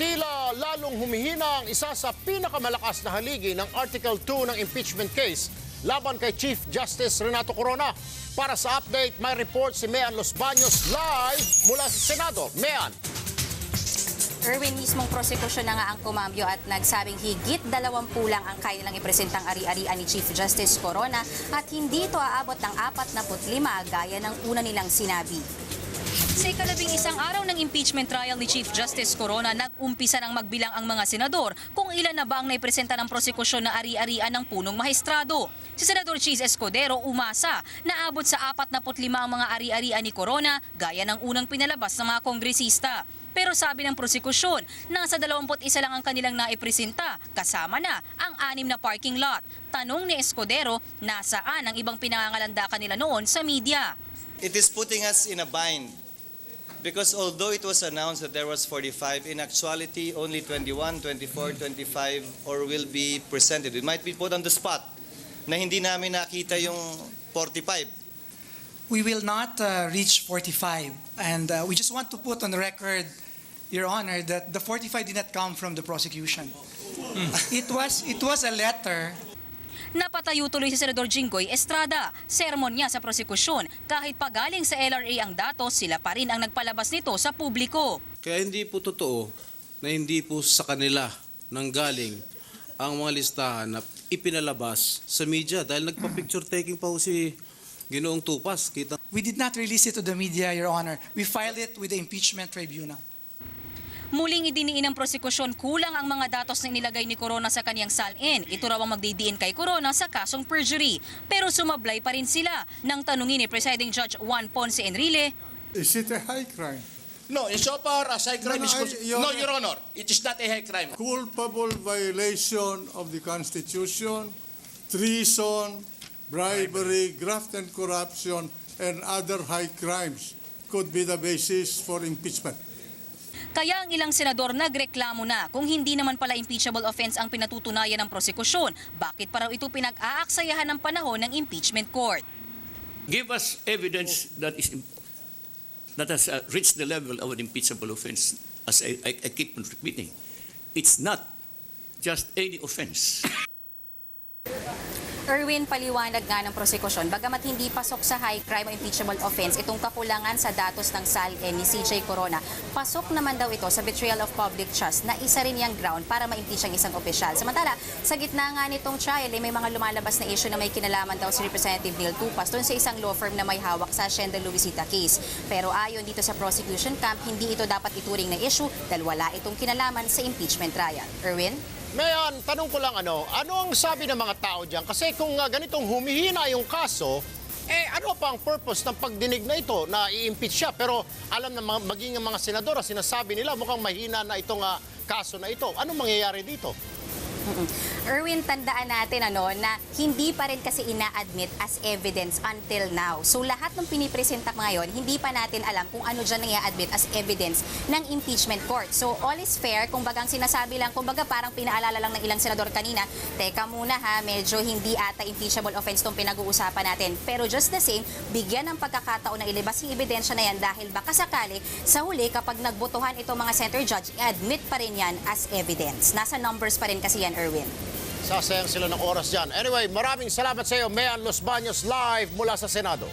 Tila lalong humihina ang isa sa pinakamalakas na haligi ng Article 2 ng impeachment case laban kay Chief Justice Renato Corona. Para sa update, may report si Mean Los Baños live mula sa Senado. Mean. Erwin mismong prosekusyon na nga ang kumambyo at nagsabing higit dalawampu lang ang kaya nilang ipresentang ari-arian ni Chief Justice Corona at hindi ito aabot ng 45 gaya ng una nilang sinabi. Sa ikalabing isang araw ng impeachment trial ni Chief Justice Corona, nag-umpisa ng magbilang ang mga senador kung ilan na ba ang naipresenta ng prosekusyon na ari-arian ng punong maestrado. Si Senador Cheese Escudero umasa na abot sa 45 ang mga ari-arian ni Corona gaya ng unang pinalabas ng mga kongresista. Pero sabi ng prosekusyon, nasa 21 lang ang kanilang naipresenta, kasama na ang anim na parking lot. Tanong ni Escudero, nasaan ang ibang pinangangalandakan nila noon sa media? It is putting us in a bind because although it was announced that there was 45, in actuality only 21, 24, 25 or will be presented. It might be put on the spot na hindi namin nakita yung 45. We will not uh, reach 45. And uh, we just want to put on the record, Your Honor, that the 45 did not come from the prosecution. It was, it was a letter Napatayo tuloy si Senador Jinggoy Estrada. Sermon niya sa prosekusyon. Kahit pagaling sa LRA ang datos, sila pa rin ang nagpalabas nito sa publiko. Kaya hindi po totoo na hindi po sa kanila nanggaling ang mga listahan na ipinalabas sa media dahil nagpa-picture taking pa po si Ginoong Tupas. Kita We did not release it to the media, Your Honor. We filed it with the impeachment tribunal. Muling idiniin ng prosekusyon kulang ang mga datos na inilagay ni Corona sa kanyang salin. Ito raw ang magdidiin kay Corona sa kasong perjury. Pero sumablay pa rin sila nang tanungin ni Presiding Judge Juan Ponce Enrile Is it a high crime? No, insofar as high crime No, no, is I- Your no. Your Honor, it is not a high crime. Culpable violation of the Constitution, treason, bribery, graft and corruption, and other high crimes could be the basis for impeachment. Kaya ang ilang senador nagreklamo na kung hindi naman pala impeachable offense ang pinatutunayan ng prosekusyon, bakit pa raw ito pinag-aaksayahan ng panahon ng impeachment court? give us evidence that is that has uh, reached the level of an impeachable offense. As I, I, I keep on repeating, it's not just any offense. Erwin, paliwanag nga ng prosekusyon, bagamat hindi pasok sa high crime o impeachable offense itong kakulangan sa datos ng SALN ni CJ Corona, pasok naman daw ito sa betrayal of public trust na isa rin yung ground para ma-impeach ang isang opisyal. Samantala, sa gitna nga nitong trial, eh, may mga lumalabas na issue na may kinalaman daw si Representative Neil Tupas doon sa isang law firm na may hawak sa Hacienda Luisita case. Pero ayon dito sa prosecution camp, hindi ito dapat ituring na issue dahil wala itong kinalaman sa impeachment trial. Erwin? Mean, tanong ko lang ano, ano ang sabi ng mga tao diyan? Kasi kung uh, ganitong humihina yung kaso, eh ano pa ang purpose ng pagdinig na ito na i-impeach siya? Pero alam na mga, maging mga senadora, sinasabi nila mukhang mahina na itong uh, kaso na ito. Anong mangyayari dito? Erwin, tandaan natin ano, na hindi pa rin kasi ina-admit as evidence until now. So lahat ng pinipresenta ngayon, hindi pa natin alam kung ano dyan na i-admit as evidence ng impeachment court. So all is fair, kung bagang sinasabi lang, kung baga parang pinaalala lang ng ilang senador kanina, teka muna ha, medyo hindi ata impeachable offense tong pinag-uusapan natin. Pero just the same, bigyan ng pagkakataon na ilabas yung ebidensya na yan dahil baka sakali, sa huli kapag nagbotohan itong mga center judge, i-admit pa rin yan as evidence. Nasa numbers pa rin kasi yan, Erwin. Sasayang sila ng oras dyan. Anyway, maraming salamat sa iyo, Mean Los Baños, live mula sa Senado.